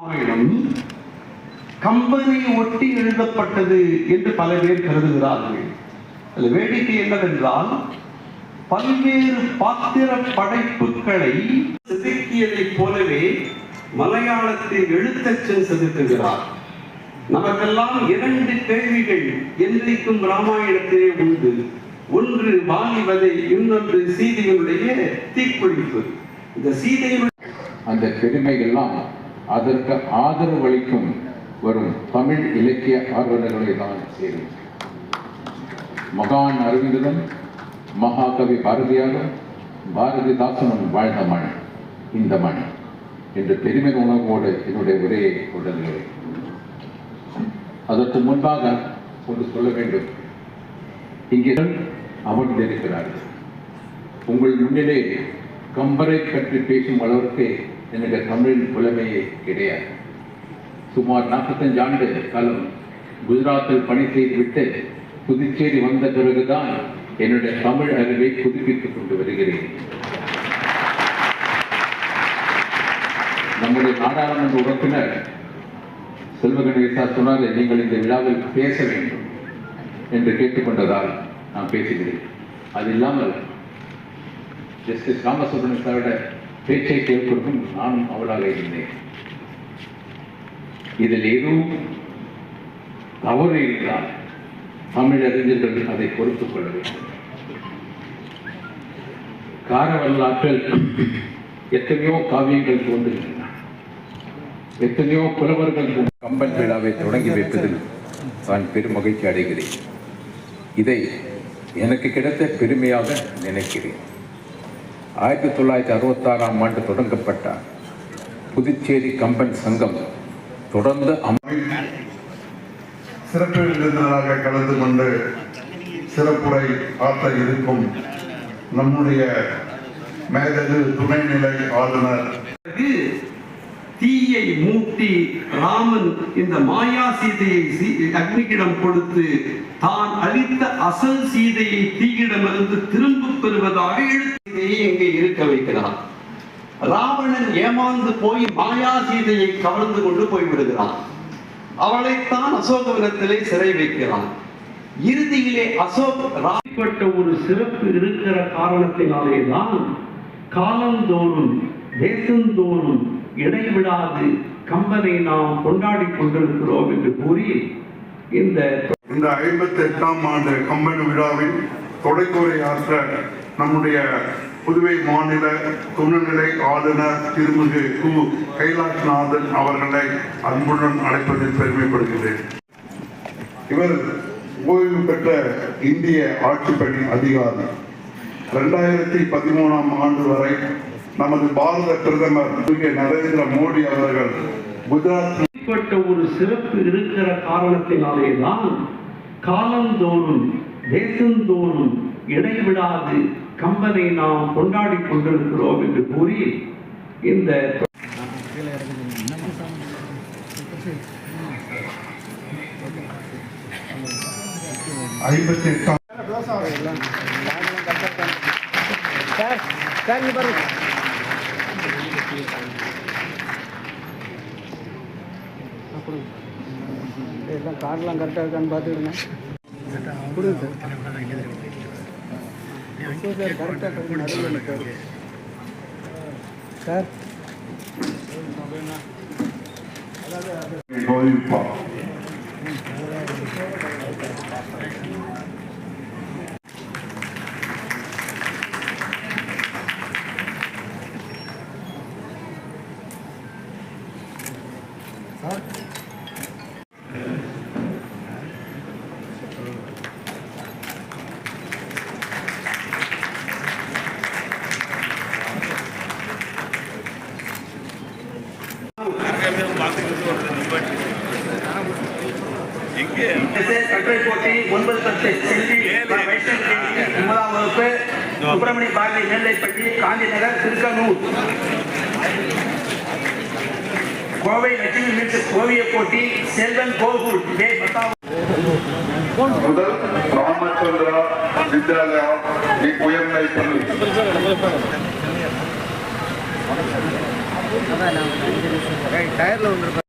ராமாயணம் கம்பனை ஒட்டி எழுதப்பட்டது என்று பல பேர் கருதுகிறார்கள். அது வேடிக்கை என்னவென்றால் பல்வேறு பாத்திர படைப்புகளை செதுக்கியதைப் போலவே மலையாளத்தில் எழுத்தச்சன் செதுக்குகிறார். நமக்கெல்லாம் இரண்டு கேள்விகள் என்றைக்கும் ராமாயணத்திலே உண்டு. ஒன்று வாலிவதை இன்னொன்று சீதையினுடைய தீக்குளிப்பு இந்த சீதையினுடைய அந்த பெருமைகள்லாம் அதற்கு ஆதரவளிக்கும் வரும் தமிழ் இலக்கிய ஆர்வலர்களை தான் சேரும். மகான் அரவிந்தனும் மகாகவி பாரதியாரும் பாரதிதாசனும் வாழ்ந்த மண் இந்த மண் என்று பெருமை உணர்வோடு என்னுடைய உரையை தொடர்கிறேன் அதற்கு முன்பாக ஒன்று சொல்ல வேண்டும். இங்கே அமர்ந்திருக்கிறார்கள் உங்கள் முன்னிலே கம்பரை பற்றி பேசும் அளவிற்கு எனக்கு தமிழின் புலமையே கிடையாது. சுமார் நாற்பத்தஞ்சு ஆண்டு காலம் குஜராத்தில் பணி செய்துவிட்டு புதுச்சேரி வந்த பிறகுதான் என்னுடைய தமிழ் அறிவை புதுப்பித்துக் கொண்டு வருகிறேன். நம்முடைய நாடாளுமன்ற உறுப்பினர் செல்வகணேசா சொன்னால் நீங்கள் இந்த விழாவில் பேச வேண்டும் என்று கேட்டுக்கொண்டதால் நான் பேசுகிறேன். அது இல்லாமல் ஜஸ்டிஸ் ராமசுப்ரமணிய சாரோட பேச்சை கேட்பதும் நானும் அவளாக இருந்தேன். இதில் எதுவும் தவறு இருந்தால் தமிழறிஞர்கள் அதை பொறுத்துக் கொள்ள வேண்டும். கார வரலாற்றில் எத்தனையோ காவியங்கள் தோன்றுகின்றன. எத்தனையோ புலவர்கள் கம்பன் விழாவை தொடங்கி வைப்பதில் நான் பெரும் மகிழ்ச்சி அடைகிறேன். இதை எனக்கு கிடைத்த பெருமையாக நினைக்கிறேன். ஆயிரத்தி தொள்ளாயிரத்தி அறுபத்தாறாம் ஆண்டு தொடங்கப்பட்ட புதுச்சேரி கம்பன் சங்கம் தொடர்ந்து அம் சிறப்பு விருந்தினராக கலந்து கொண்டு சிறப்புரை ஆற்ற இருக்கும் நம்முடைய மேதகு துணைநிலை ஆளுநர் மூட்டி ராமன் இந்த மாயா சீதையை அக்னிக்கிடம் கொடுத்து தான் அளித்த அசல் சீதையை தீயிடமிருந்து திரும்ப பெறுவதாக எழுத்தையை இங்கே இருக்க வைக்கிறார் ராவணன் ஏமாந்து போய் மாயா சீதையை கவர்ந்து கொண்டு போய்விடுகிறான். அவளைத்தான் அசோகவனத்திலே சிறை வைக்கிறான். இறுதியிலே அசோக் ராப்பட்ட ஒரு சிறப்பு இருக்கிற காரணத்தினாலே தான் காலந்தோறும் தேசந்தோறும் இடைவிடாது. கம்பனை நாம் கொண்டாடி கொண்டிருக்கிறோம் என்று கூறி இந்த இந்த ஐம்பத்தி எட்டாம் ஆண்டு கம்பன் விழாவில் தொடக்குரை ஆற்ற நம்முடைய புதுவை மாநில துணைநிலை ஆளுநர் திருமிகு கு. கைலாஷ்நாதன் அவர்களை அன்புடன் அழைப்பதில் பெருமைப்படுகிறேன். இவர் ஓய்வு பெற்ற இந்திய ஆட்சிப்பணி அதிகாரி. ரெண்டாயிரத்தி பதிமூணாம் ஆண்டு வரை நமது பாரத பிரதமர் திரு நரேந்திர மோடி அவர்கள் குஜராத் ஒரு சிறப்பு இருக்கிற காரணத்தினாலே தான் காலந்தோறும் தேசந்தோறும் இடைவிடாது கம்பனை நாம் கொண்டாடி கொண்டிருக்கிறோம் என்று கூறி இந்த ஐம்பத்தி எட்டாம் சார் சார் பாருங்க. கொடுங்க. எல்லாம் கார்லாம் கரெக்டாக இருக்கான்னு பார்த்துக்கிடுங்க. கொடுங்க. சார் சார் கரெக்டாக சார் அதாவது கட்டுரை போட்டி ஒன்பது பத்து செல்வி வைஷ்ணவ ஒன்பதாம் வகுப்பு சுப்பிரமணிய பாரதி மேல்நிலைப்பள்ளி காந்தி நகர் திருக்கனூர் கோவை லட்சுமி மீட்ஸ் ஓவிய போட்டி செல்வன் கோகுல் மே பத்தாம் முதல் ராமச்சந்திரா வித்யாலயா உயர்நிலை பள்ளி. டயரில் வந்துருப்பேன்